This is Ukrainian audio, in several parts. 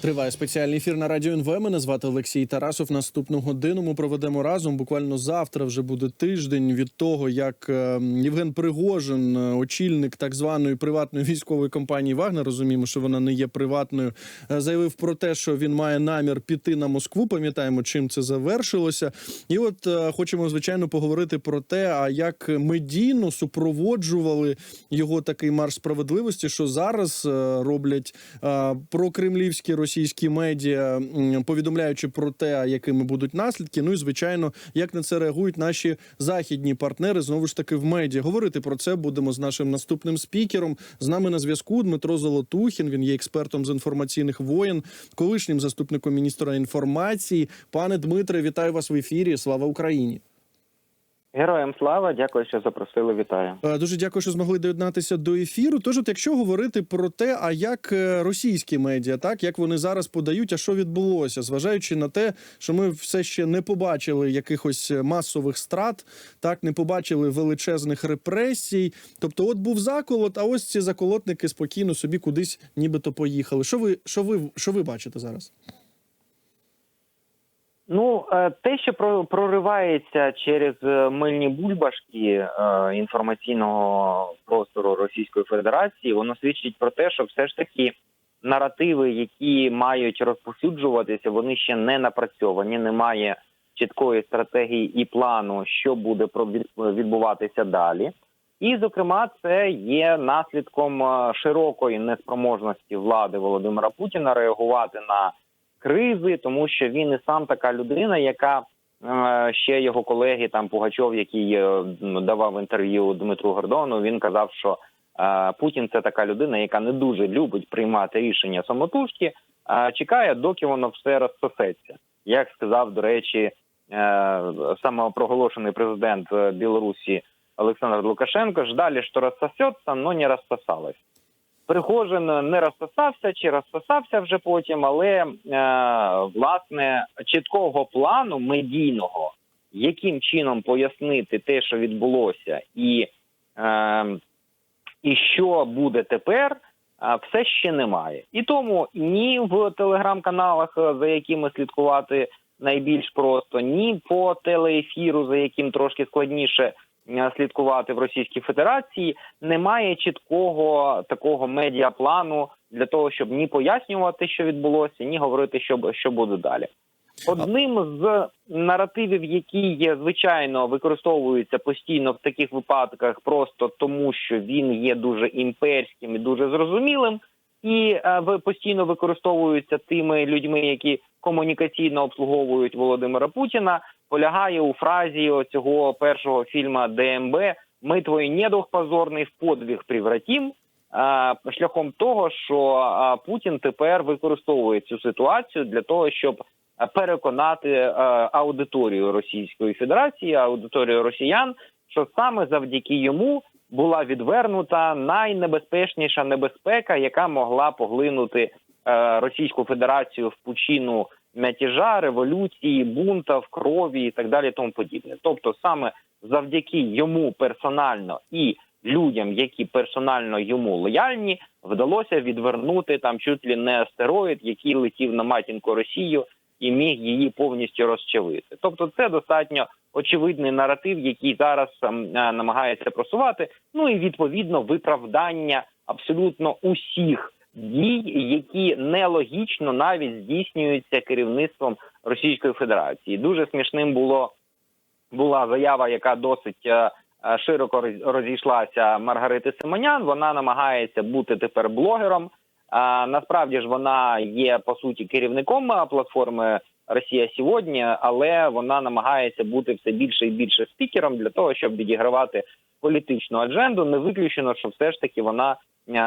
Триває спеціальний ефір на радіо НВ. Мене звати Олексій Тарасов. Наступну годину ми проведемо разом. Буквально завтра вже буде тиждень від того, як е, Євген Пригожин, е, очільник так званої приватної військової компанії Вагнер, розуміємо, що вона не є приватною, е, заявив про те, що він має намір піти на Москву. Пам'ятаємо, чим це завершилося. І от хочемо звичайно поговорити про те, а як медійно супроводжували його такий марш справедливості, що зараз роблять прокремлівські російські медіа, повідомляючи про те, якими будуть наслідки. Ну і звичайно, як на це реагують наші західні партнери знову ж таки в медіа. Говорити про це будемо з нашим наступним спікером. З нами на зв'язку Дмитро Золотухін. Він є експертом з інформаційних воєн, колишнім заступником міністра інформації. Пане Дмитре, вітаю вас в ефірі. Слава Україні! Героям слава, дякую, що запросили. Вітаю. Е, Дуже дякую, що змогли доєднатися до ефіру. Тож, от якщо говорити про те, а як е, російські медіа, так як вони зараз подають, а що відбулося, зважаючи на те, що ми все ще не побачили якихось масових страт, так не побачили величезних репресій. Тобто, от був заколот, а ось ці заколотники спокійно собі кудись нібито поїхали. Що ви що ви що ви бачите зараз? Ну е, те, що про- проривається через е, мильні бульбашки е, інформаційного простору Російської Федерації, воно свідчить про те, що все ж таки наративи, які мають розповсюджуватися, вони ще не напрацьовані. Немає чіткої стратегії і плану, що буде відбуватися далі. І, зокрема, це є наслідком широкої неспроможності влади Володимира Путіна реагувати на кризи, тому що він і сам така людина, яка е, ще його колеги, там Пугачов, який е, давав інтерв'ю Дмитру Гордону, він казав, що е, Путін це така людина, яка не дуже любить приймати рішення самотужки, а чекає, доки воно все розсосеться. Як сказав, до речі, самопроголошений президент Білорусі Олександр Лукашенко, ждали, що розсосеться, но не розсосалось. Пригожин не розсосався чи розсосався вже потім, але е, власне чіткого плану медійного, яким чином пояснити те, що відбулося, і, е, і що буде тепер, е, все ще немає. І тому ні в телеграм-каналах, е, за якими слідкувати найбільш просто, ні по телеефіру, за яким трошки складніше слідкувати в Російській Федерації, немає чіткого такого медіаплану для того, щоб ні пояснювати, що відбулося, ні говорити, що, що буде далі. Одним з наративів, які є, звичайно використовуються постійно в таких випадках, просто тому, що він є дуже імперським і дуже зрозумілим, і е, постійно використовуються тими людьми, які комунікаційно обслуговують Володимира Путіна, полягає у фразі цього першого фільму ДМБ «Ми твій недух позорний в подвиг превратім», а, шляхом того, що Путін тепер використовує цю ситуацію для того, щоб переконати е, аудиторію Російської Федерації, аудиторію росіян, що саме завдяки йому була відвернута найнебезпечніша небезпека, яка могла поглинути е, Російську Федерацію в пучину мятежа, революції, бунтів, крові і так далі, тому подібне. Тобто, саме завдяки йому персонально і людям, які персонально йому лояльні, вдалося відвернути там чуть ли не астероїд, який летів на матінку Росію і міг її повністю розчавити. Тобто, це достатньо очевидний наратив, який зараз ем, е, намагається просувати. Ну і відповідно виправдання абсолютно усіх дій, які нелогічно навіть здійснюються керівництвом Російської Федерації. Дуже смішним було була заява, яка досить е, е, широко роз- розійшлася Маргарити Симонян. Вона намагається бути тепер блогером. А насправді ж вона є по суті керівником платформи Росія сьогодні, але вона намагається бути все більше і більше спікером для того, щоб відігравати політичну адженду. Не виключено, що все ж таки вона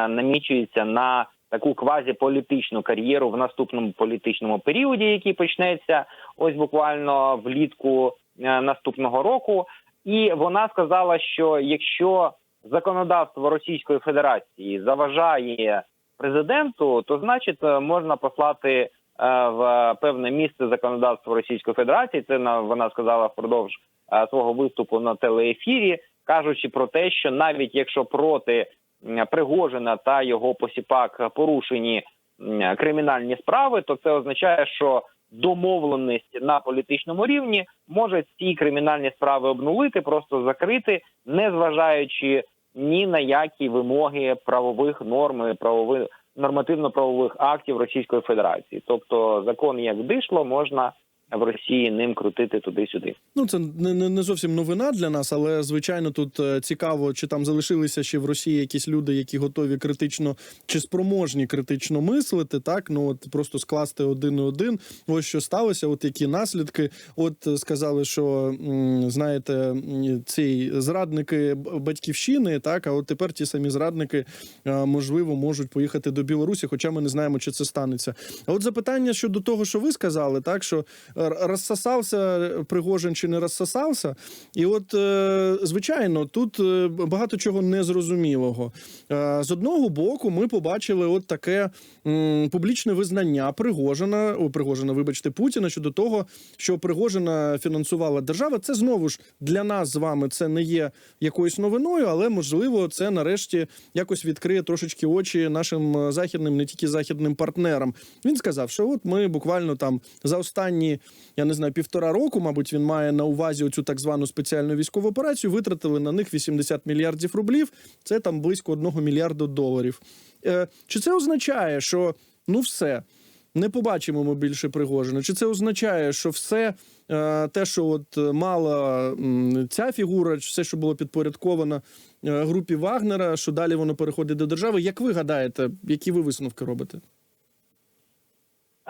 намічується на таку квазіполітичну кар'єру в наступному політичному періоді, який почнеться ось буквально влітку наступного року. І вона сказала, що якщо законодавство Російської Федерації заважає президенту, то значить е, можна послати е, в певне місце законодавства Російської Федерації. Це на- вона сказала впродовж е, свого виступу на телеефірі, кажучи про те, що навіть якщо проти Пригожина та його посіпак порушені кримінальні справи, то це означає, що домовленість на політичному рівні може ці кримінальні справи обнулити, просто закрити, не зважаючи ні на які вимоги правових норм, правових нормативно-правових актів Російської Федерації. Тобто закон як дишло, можна в Росії ним крутити туди-сюди. Ну, це не, не, зовсім новина для нас, але звичайно тут е, цікаво, чи там залишилися ще в Росії якісь люди, які готові критично чи спроможні критично мислити. Так, ну от просто скласти один і один. Ось що сталося, от які наслідки. От е, сказали, що знаєте, ці зрадники батьківщини, так, а от тепер ті самі зрадники е, можливо можуть поїхати до Білорусі, хоча ми не знаємо, чи це станеться. А от запитання щодо того, що ви сказали, так що розсосався Пригожин чи не розсосався. І от, е, звичайно, тут е, багато чого незрозумілого. Е, З одного боку, ми побачили от таке публічне визнання Пригожина, о, Пригожина, вибачте, Путіна щодо того, що Пригожина фінансувала держава. Це знову ж для нас з вами це не є якоюсь новиною, але можливо, це нарешті якось відкриє трошечки очі нашим західним, не тільки західним партнерам. Він сказав, що от ми буквально там за останні, я не знаю, півтора року, мабуть, він має на увазі оцю так звану спеціальну військову операцію. Витратили на них 80 мільярдів рублів. Це там близько одного мільярда доларів. Е, чи це означає, що ну все? Не побачимо ми більше Пригожина. Чи це означає, що все е, те, що от е, мала ця фігура, чи все, що було підпорядковано е, групі Вагнера, що далі воно переходить до держави? Як ви гадаєте, які ви висновки робите?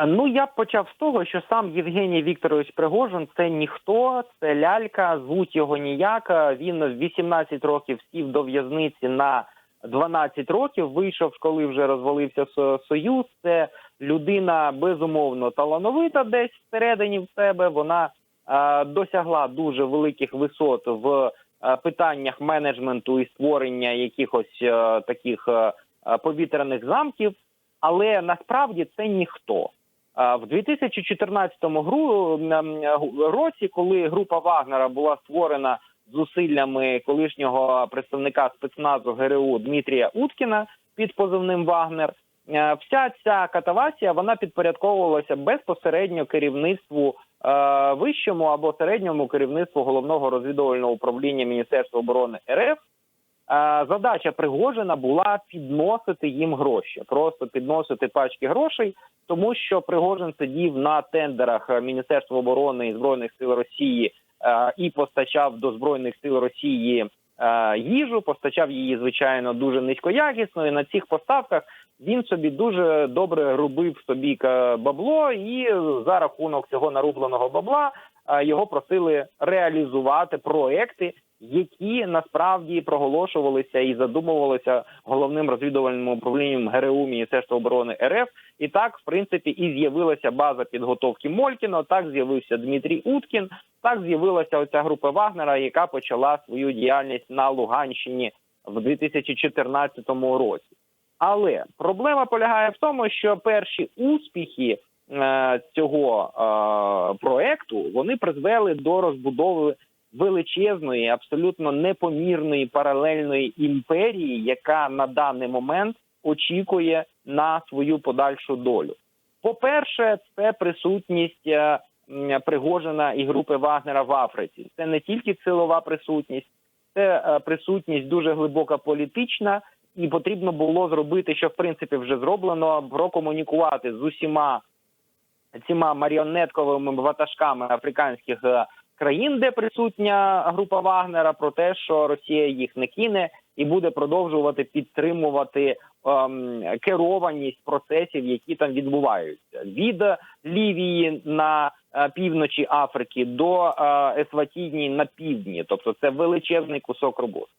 А, Ну я б почав з того, що сам Євгеній Вікторович Пригожин це ніхто, це лялька, звуть його ніяк. Він в 18 років сів до в'язниці на 12 років. Вийшов, коли вже розвалився союз. Це людина безумовно талановита, десь всередині в себе. Вона е, досягла дуже великих висот в е, питаннях менеджменту і створення якихось е, таких е, е, повітряних замків. Але насправді це ніхто. В 2014 гру- році, коли група Вагнера була створена зусиллями колишнього представника спецназу ГРУ Дмитрія Уткіна під позивним Вагнер, е, вся ця катавасія вона підпорядковувалася безпосередньо керівництву е, вищому або середньому керівництву головного розвідувального управління Міністерства оборони РФ. Е, Задача Пригожина була підносити їм гроші, просто підносити пачки грошей, тому що Пригожин сидів на тендерах Міністерства оборони і збройних сил Росії е, і постачав до збройних сил Росії е, їжу, постачав її звичайно дуже низькоякісно. І на цих поставках він собі дуже добре робив собі бабло, і за рахунок цього нарубленого бабла його просили реалізувати проекти, які насправді проголошувалися і задумувалися головним розвідувальним управлінням ГРУ Міністерства оборони РФ. І так, в принципі, і з'явилася база підготовки Молькіно. Так з'явився Дмитрій Уткін. Так з'явилася оця група Вагнера, яка почала свою діяльність на Луганщині в 2014 році. Але проблема полягає в тому, що перші успіхи е, цього е, проекту вони призвели до розбудови величезної, абсолютно непомірної паралельної імперії, яка на даний момент очікує на свою подальшу долю. По-перше, це присутність е, Пригожина і групи Вагнера в Африці. Це не тільки силова присутність, це е, присутність дуже глибока політична, і потрібно було зробити, що в принципі вже зроблено, прокомунікувати з усіма цими маріонетковими ватажками африканських е, країн, де присутня група Вагнера, про те, що Росія їх не кине і буде продовжувати підтримувати ем, керованість процесів, які там відбуваються від Лівії на е, півночі Африки до е, Есватінії на півдні, тобто це величезний кусок роботи.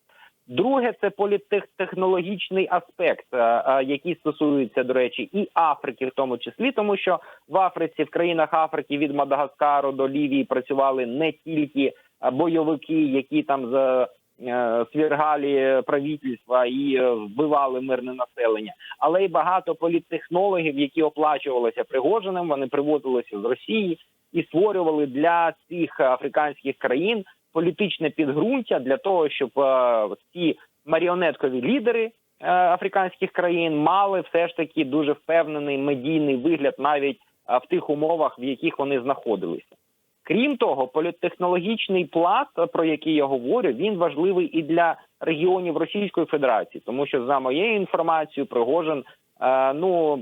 Друге, це політтехнологічний аспект, е, е, який стосується, до речі, і Африки, в тому числі, тому що в Африці, в країнах Африки від Мадагаскару до Лівії працювали не тільки е, бойовики, які там з е, свергалі правительства і вбивали мирне населення, але й багато політтехнологів, які оплачувалися Пригожиним, вони привозилися з Росії і створювали для цих африканських країн політичне підґрунтя для того, щоб е, ці маріонеткові лідери е, африканських країн мали все ж таки дуже впевнений медійний вигляд навіть е, в тих умовах, в яких вони знаходилися. Крім того, політтехнологічний пласт, про який я говорю, він важливий і для регіонів Російської Федерації, тому що за моєю інформацією, Пригожин ну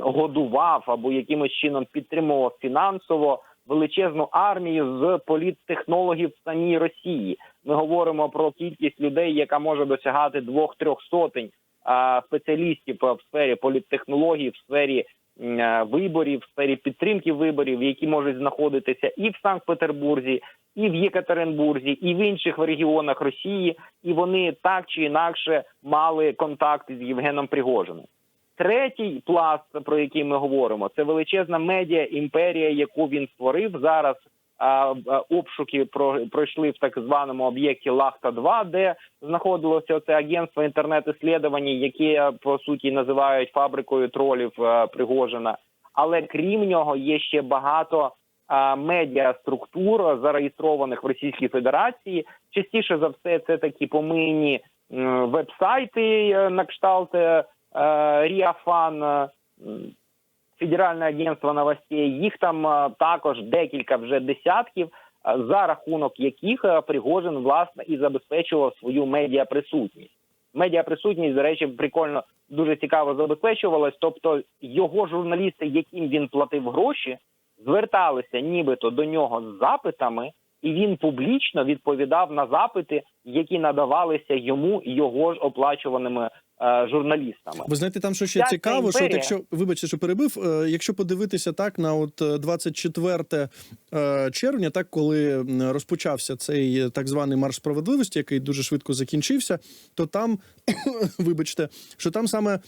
годував або якимось чином підтримував фінансово величезну армію з політтехнологів в самій Росії. Ми говоримо про кількість людей, яка може досягати двох-трьох сотень спеціалістів в сфері політтехнології, в сфері е, виборів, в сфері підтримки виборів, які можуть знаходитися і в Санкт-Петербурзі, і в Єкатеринбурзі, і в інших регіонах Росії, і вони так чи інакше мали контакти з Євгеном Пригожиним. Третій пласт, про який ми говоримо, це величезна медіа імперія, яку він створив зараз. Обшуки про пройшли в так званому об'єкті Лахта 2 де знаходилося це агентство інтернет-іслідувань, яке по суті називають фабрикою тролів Пригожина. Але крім нього є ще багато а, медіаструктур, зареєстрованих в Російській Федерації. Частіше за все, це такі помийні м, веб-сайти е, на кшталт е, Ріафан, е, Федеральне агентство новостей. Їх там е, також декілька вже десятків, за рахунок яких Пригожин власне і забезпечував свою медіаприсутність. Медіаприсутність, до речі, прикольно дуже цікаво забезпечувалась. Тобто його журналісти, яким він платив гроші, зверталися нібито до нього з запитами, і він публічно відповідав на запити, які надавалися йому його ж оплачуваними журналістами. Ви знаєте, там що ще Ця цікаво, що от якщо вибачте, що перебив, е, якщо подивитися так на от е, 24 е, червня, так коли розпочався цей е, так званий марш справедливості, який дуже швидко закінчився, то там, вибачте, що там саме е,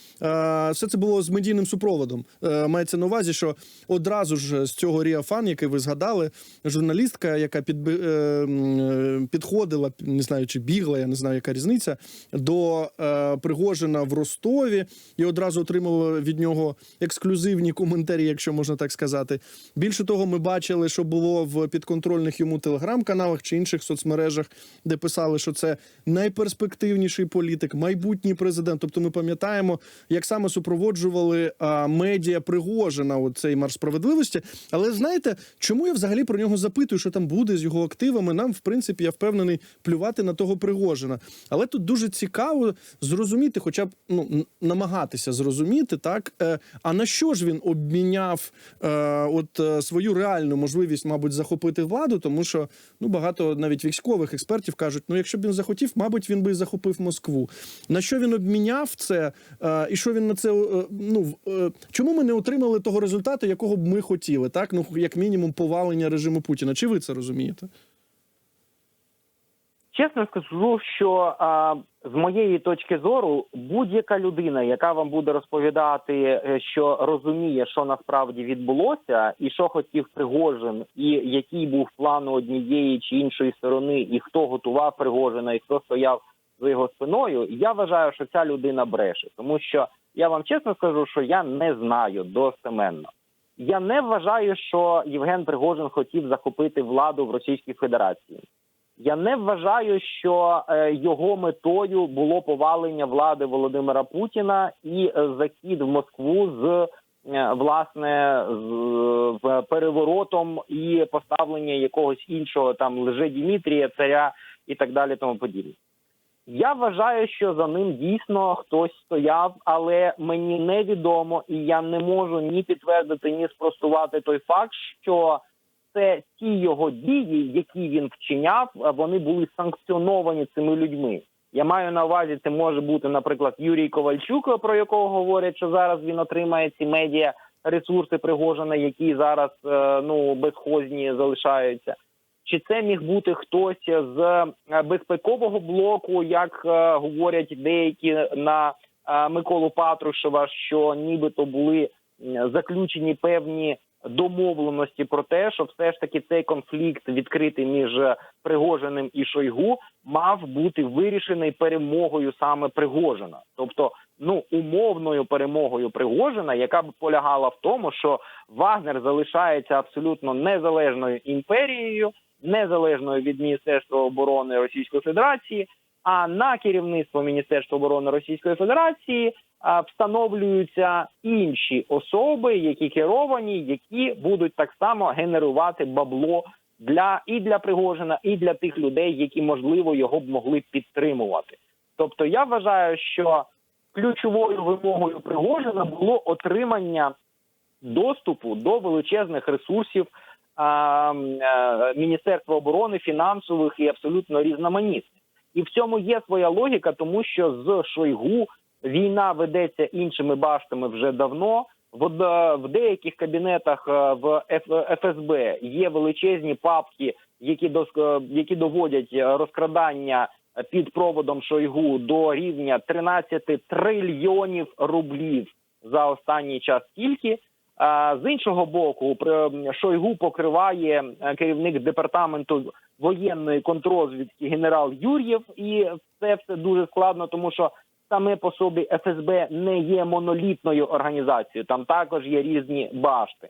все це було з медійним супроводом. Е, Мається на увазі, що одразу ж з цього Ріафан, який ви згадали, журналістка, яка е, е, підходила, не знаю, чи бігла, я не знаю, яка різниця, до е, Пригожина в Ростові і одразу отримала від нього ексклюзивні коментарі, якщо можна так сказати. Більше того, ми бачили, що було в підконтрольних йому телеграм-каналах чи інших соцмережах, де писали, що це найперспективніший політик, майбутній президент. Тобто, ми пам'ятаємо, як саме супроводжували а, медіа Пригожина у цей марш справедливості. Але знаєте, чому я взагалі про нього запитую, що там буде з його активами? Нам, в принципі, я впевнений, плювати на того Пригожина. Але тут дуже цікаво зрозуміти, хоча б ну намагатися зрозуміти, так е, а на що ж він обміняв е, от е, свою реальну можливість, мабуть, захопити владу, тому що ну багато навіть військових експертів кажуть: ну, якщо б він захотів, мабуть, він би захопив Москву. На що він обміняв це, і що він на це ну чому ми не отримали того результату, якого б ми хотіли, так ну як мінімум повалення режиму Путіна? Чи ви це розумієте? Чесно скажу, що а, з моєї точки зору, будь-яка людина, яка вам буде розповідати, е, що розуміє, що насправді відбулося, і що хотів Пригожин, і який був план однієї чи іншої сторони, і хто готував Пригожина, і хто стояв за його спиною, я вважаю, що ця людина бреше, тому що я вам чесно скажу, що я не знаю достеменно. Я не вважаю, що Євген Пригожин хотів захопити владу в Російській Федерації. Я не вважаю, що е, його метою було повалення влади Володимира Путіна і е, захід в Москву з е, власне з переворотом і поставлення якогось іншого там лже Дімітрія, царя і так далі, тому подібне. Я вважаю, що за ним дійсно хтось стояв, але мені невідомо, і я не можу ні підтвердити, ні спростувати той факт, що це ті його дії, які він вчиняв, вони були санкціоновані цими людьми. Я маю на увазі, це може бути, наприклад, Юрій Ковальчук, про якого говорять, що зараз він отримає ці медіа ресурси Пригожина, які зараз е, ну безхозні залишаються. Чи це міг бути хтось з е, безпекового блоку, як е, говорять деякі на Миколу Патрушева, що нібито були заключені певні домовленості про те, що все ж таки цей конфлікт відкритий між Пригожиним і Шойгу мав бути вирішений перемогою саме Пригожина, тобто ну умовною перемогою Пригожина, яка б полягала в тому, що Вагнер залишається абсолютно незалежною імперією, незалежною від Міністерства оборони Російської Федерації. А на керівництво Міністерства оборони Російської Федерації встановлюються інші особи, які керовані, які будуть так само генерувати бабло для і для Пригожина, і для тих людей, які можливо його б могли підтримувати. Тобто, я вважаю, що ключовою вимогою Пригожина було отримання доступу до величезних ресурсів а, м, е, Міністерства оборони, фінансових і абсолютно різноманітних. І в цьому є своя логіка, тому що з Шойгу війна ведеться іншими баштами вже давно. В, деяких кабінетах е, в ФСБ є величезні папки, які дос- е, які доводять розкрадання під проводом Шойгу до рівня 13 трильйонів рублів за останній час тільки. З іншого боку, Шойгу покриває е, керівник департаменту воєнної контрозвідки генерал Юр'єв, і це все дуже складно, тому що саме по собі ФСБ не є монолітною організацією. Там також є різні башти.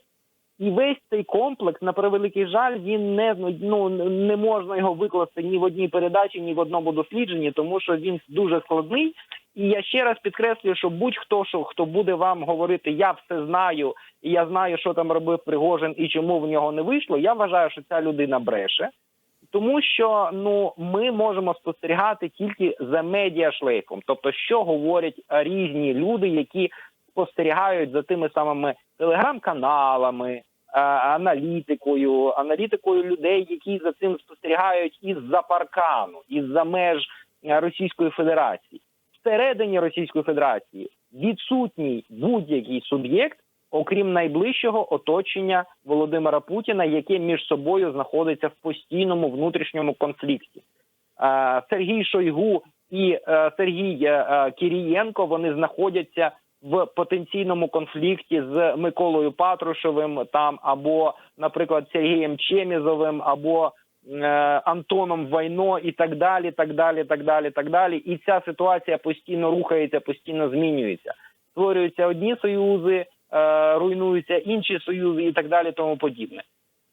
І весь цей комплекс, на превеликий жаль, він не ну не можна його викласти ні в одній передачі, ні в одному дослідженні, тому що він дуже складний. І я ще раз підкреслюю, що будь-хто що хто буде вам говорити, я все знаю, і я знаю, що там робив Пригожин і чому в нього не вийшло. Я вважаю, що ця людина бреше, тому що ну ми можемо спостерігати тільки за медіа шлейфом, тобто, що говорять різні люди, які спостерігають за тими самими телеграм-каналами, аналітикою, аналітикою людей, які за цим спостерігають із-за паркану, із-за меж е, Російської Федерації. Всередині Російської Федерації відсутній будь-який суб'єкт, окрім найближчого оточення Володимира Путіна, яке між собою знаходиться в постійному внутрішньому конфлікті. Е, Сергій Шойгу і е, Сергій е, е, Кірієнко вони знаходяться в потенційному конфлікті з Миколою Патрушевим, там або, наприклад, Сергієм Чемізовим, або е, Антоном Вайно, і так далі, так далі, так далі, так далі. І ця ситуація постійно рухається, постійно змінюється. Створюються одні союзи, е, руйнуються інші союзи, і так далі, тому подібне.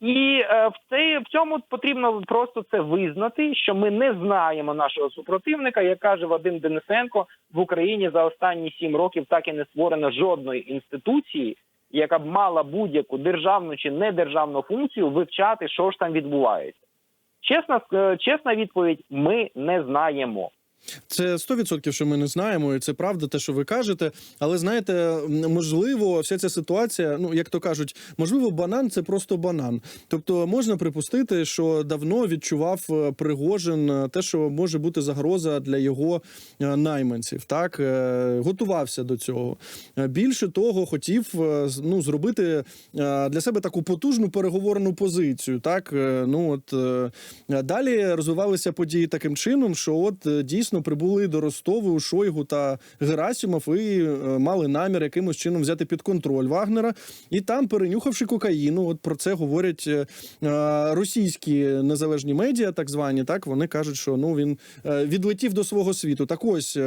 І е, в цей в цьому потрібно просто це визнати, що ми не знаємо нашого супротивника. Як каже Вадим Денисенко, в Україні за останні сім років так і не створено жодної інституції, яка б мала будь-яку державну чи недержавну функцію вивчати, що ж там відбувається. Чесна е, чесна відповідь: ми не знаємо. Це 100% що ми не знаємо, і це правда, те, що ви кажете. Але знаєте, можливо, вся ця ситуація, ну як то кажуть, можливо, банан це просто банан. Тобто можна припустити, що давно відчував е, Пригожин е, те, що може бути загроза для його е, найманців. Так готувався до цього. Більше того, хотів ну зробити для себе таку потужну переговорну позицію. Так ну от далі розвивалися події таким чином, що от е, дійсно прибули до Ростову Шойгу та Герасимов і е, мали намір якимось чином взяти під контроль Вагнера. І там, перенюхавши кокаїну, от про це говорять е, е, російські незалежні медіа, так звані. Так вони кажуть, що ну він відлетів до свого світу. Так ось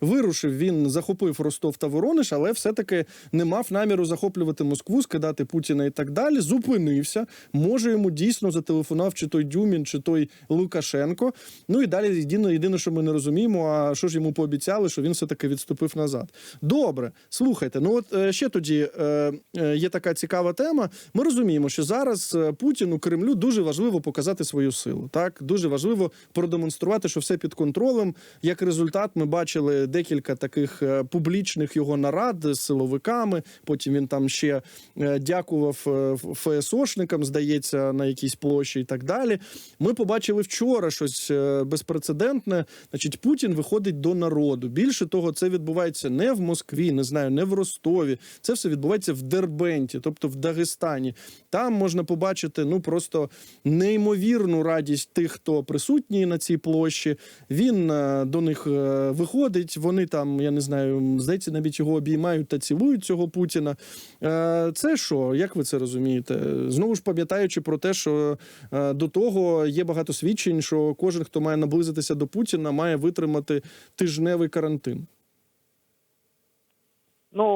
вирушив він, захопив Ростов та Воронеж, але все-таки не мав наміру захоплювати Москву, скидати Путіна і так далі. Зупинився. Може йому дійсно зателефонував чи той Дюмін, чи той Лукашенко. Ну і далі єдине, єдине, що ми не розуміємо, а що ж йому пообіцяли, що він все таки відступив назад. Добре, слухайте. Ну от е, ще тоді е, е, є така цікава тема. Ми розуміємо, що зараз Путіну Кремлю дуже важливо показати свою силу. Так дуже важливо продемонструвати, що все під контролем. Як результат, ми бачили декілька таких публічних його нарад з силовиками. Потім він там ще дякував ФСОшникам, здається, на якійсь площі і так далі. Ми побачили вчора щось безпрецедентне. Значить, Путін виходить до народу. Більше того, це відбувається не в Москві, не знаю, не в Ростові. Це все відбувається в Дербенті, тобто в Дагестані. Там можна побачити ну просто неймовірну радість тих, хто присутній на цій площі. Він е, до них е, виходить. Вони там, я не знаю, здається, навіть його обіймають та цілують цього Путіна. Е, Це що? Як ви це розумієте? Знову ж пам'ятаючи про те, що до того є багато свідчень, що кожен, хто має наблизитися до Путіна, має витримати тижневий карантин. Ну,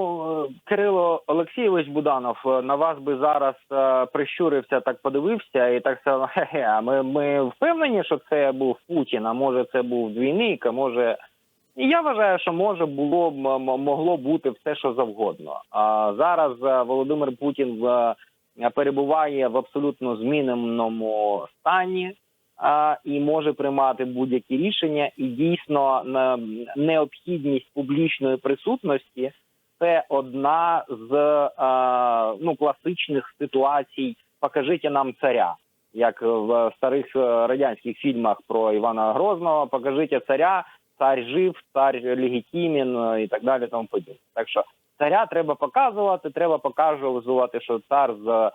е, Кирило Олексійович Буданов е, на вас би зараз е, прищурився, так подивився і так сказав, хе-хе, а ми, ми впевнені, що це був Путін, а може це був двійник, а може. І я вважаю, що може було могло бути все, що завгодно. А зараз Володимир Путін перебуває в абсолютно зміненому стані і може приймати будь-які рішення. І дійсно необхідність публічної присутності це одна з ну класичних ситуацій. Покажіть нам царя, як в старих е, радянських фільмах про Івана Грозного. Покажіть царя, цар жив, цар легітимен і так далі. Тому подібне. Так що царя треба показувати, треба показувати, що цар з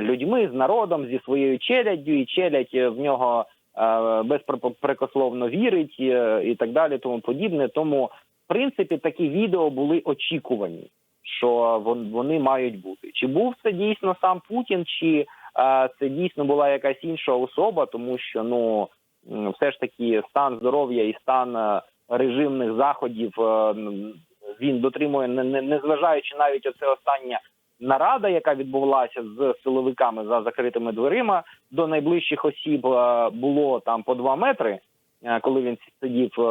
людьми, з народом, зі своєю челяддю, і челядь е, в нього е, безпрекословно вірить е, і так далі, тому подібне. Тому в принципі такі відео були очікувані, що вон- вони мають бути. Чи був це дійсно сам Путін, чи е, це дійсно була якась інша особа, тому що ну все ж таки стан здоров'я і стан е, режимних заходів е, він дотримує, не, не, не зважаючи навіть оце остання нарада, яка відбулася з силовиками за закритими дверима, до найближчих осіб е, було там по два метри е, коли він сидів е,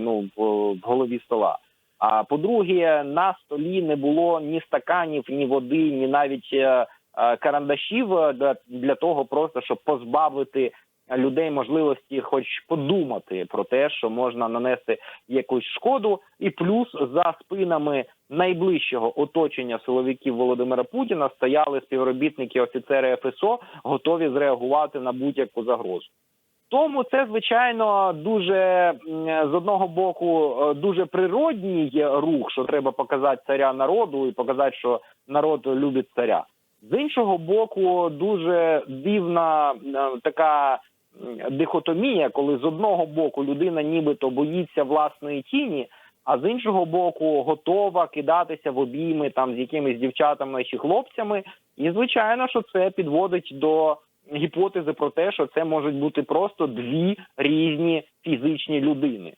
ну в, голові стола. А по-друге, на столі не було ні стаканів, ні води, ні навіть карандашів для того, просто щоб позбавити людей можливості, хоч подумати про те, що можна нанести якусь шкоду, і плюс за спинами найближчого оточення силовиків Володимира Путіна стояли співробітники офіцери ФСО, готові зреагувати на будь-яку загрозу. Тому це звичайно дуже з одного боку е, дуже природній рух, що треба показати царя народу і показати, що народ любить царя. З іншого боку, дуже дивна така дихотомія, коли з одного боку людина нібито боїться власної тіні, а з іншого боку готова кидатися в обійми там з якимись дівчатами чи хлопцями. І звичайно, що це підводить до гіпотези про те, що це можуть бути просто дві різні фізичні людини. Е,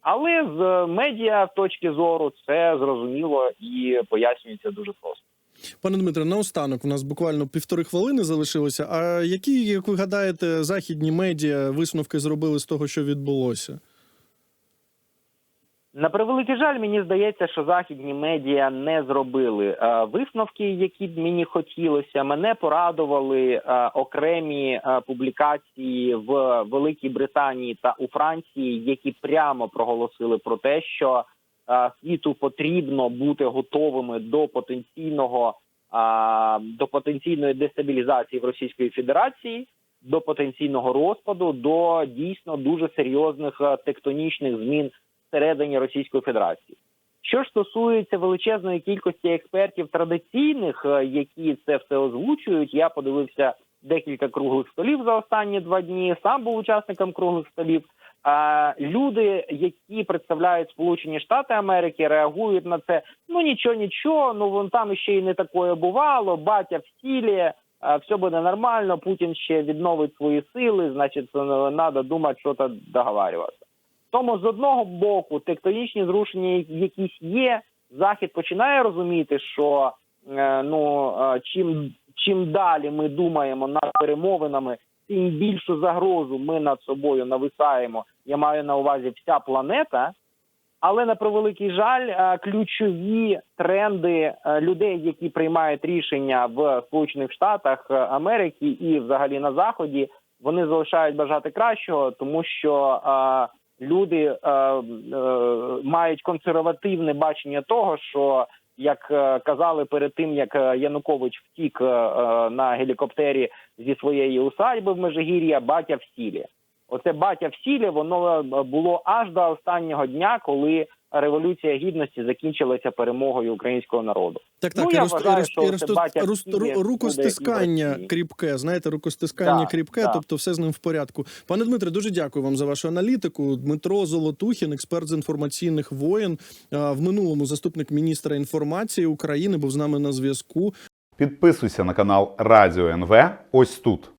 але з медіа точки зору це зрозуміло і пояснюється дуже просто. Пане Дмитре, наостанок у нас буквально півтори хвилини залишилося. А які, як ви гадаєте, західні медіа висновки зробили з того, що відбулося? На превеликий жаль, мені здається, що західні медіа не зробили е, висновки, які б мені хотілося. Мене порадували е, окремі е, публікації в Великій Британії та у Франції, які прямо проголосили про те, що світу потрібно бути готовими до потенційного до потенційної дестабілізації в Російської Федерації. До потенційного розпаду, до дійсно дуже серйозних тектонічних змін всередині Російської Федерації. Що ж стосується величезної кількості експертів традиційних, е, які це все озвучують, я подивився декілька круглих столів за останні два дні. Сам був учасником круглих столів. А люди, які представляють Сполучені Штати Америки, реагують на це. Ну нічого, нічого. Ну вон там ще й не такое бувало. Батя в сілі, а, все буде нормально. Путін ще відновить свої сили. Значить, треба думати, що то договарюватися. Тому з одного боку тектонічні зрушення якісь є. Захід починає розуміти, що е, ну е, чим чим далі ми думаємо над перемовинами, тим більшу загрозу ми над собою нависаємо. Я маю на увазі вся планета. Але на превеликий жаль, е, ключові тренди людей, які приймають рішення в Сполучених Штатах Америки і взагалі на заході, вони залишають бажати кращого, тому що люди е, е, мають консервативне бачення того, що як е, казали перед тим, як е, Янукович втік е, е, на гелікоптері зі своєї усадьби в Межигір'я, батя в сілі. Оце батя в сілі, воно було аж до останнього дня, коли революція гідності закінчилася перемогою українського народу. Так, так, Ну, і я роз- вважаю, роз- що роз- роз- рукостискання кріпке. Знаєте, рукостискання Так, кріпке, так. тобто все з ним в порядку. Пане Дмитре, дуже дякую вам за вашу аналітику. Дмитро Золотухін, експерт з інформаційних воєн, в минулому заступник міністра інформації України, був з нами на зв'язку. Підписуйся на канал Радіо НВ ось тут.